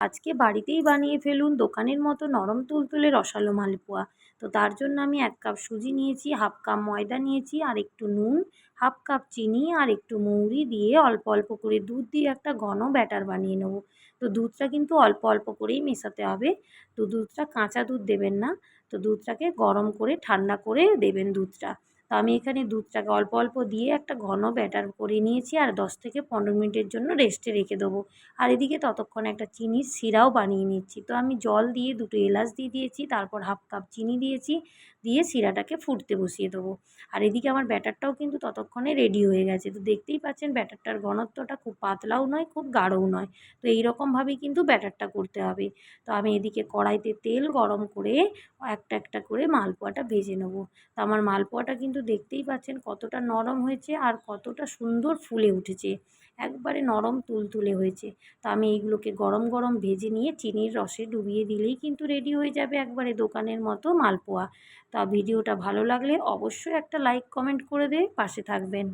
আজকে বাড়িতেই বানিয়ে ফেলুন দোকানের মতো নরম তুলতুলে রসালো মালপোয়া। তো তার জন্য আমি এক কাপ সুজি নিয়েছি, হাফ কাপ ময়দা নিয়েছি, আর একটু নুন, হাফ কাপ চিনি, আর একটু মৌরি দিয়ে অল্প অল্প করে দুধ দিয়ে একটা ঘন ব্যাটার বানিয়ে নেব। তো দুধটা কিন্তু অল্প অল্প করেই মেশাতে হবে। তো দুধটা কাঁচা দুধ দেবেন না। তো দুধটাকে গরম করে ঠান্ডা করে দেবেন দুধটা। তো আমি এখানে দুধটাকে অল্প অল্প দিয়ে একটা ঘন ব্যাটার করে নিয়েছি আর দশ থেকে পনেরো মিনিটের জন্য রেস্টে রেখে দেবো। আর এদিকে ততক্ষণে একটা চিনির শিরাও বানিয়ে নিচ্ছি। তো আমি জল দিয়ে দুটো এলাচ দিয়ে দিয়েছি, তারপর হাফ কাপ চিনি দিয়েছি, দিয়ে শিরাটাকে ফুটতে বসিয়ে দেবো। আর এদিকে আমার ব্যাটারটাও কিন্তু ততক্ষণে রেডি হয়ে গেছে। তো দেখতেই পাচ্ছেন ব্যাটারটার ঘনত্বটা খুব পাতলাও নয়, খুব গাঢ়ও নয়। তো এইরকমভাবেই কিন্তু ব্যাটারটা করতে হবে। তো আমি এদিকে কড়াইতে তেল গরম করে একটা একটা করে মালপোয়াটা ভেজে নেব। তো আমার মালপোয়াটা কিন্তু দেখতেই পাচ্ছেন কতটা নরম হয়েছে আর কতটা সুন্দর ফুলে উঠেছে। একবারে নরম তুলতুলে হয়েছে। তো আমি এইগুলোকে গরম গরম ভেজে নিয়ে চিনির রসে ডুবিয়ে দিলেই কিন্তু রেডি হয়ে যাবে একবারে দোকানের মতো মালপোয়া। তা ভিডিওটা ভালো লাগলে অবশ্যই একটা লাইক কমেন্ট করে দিয়ে পাশে থাকবেন।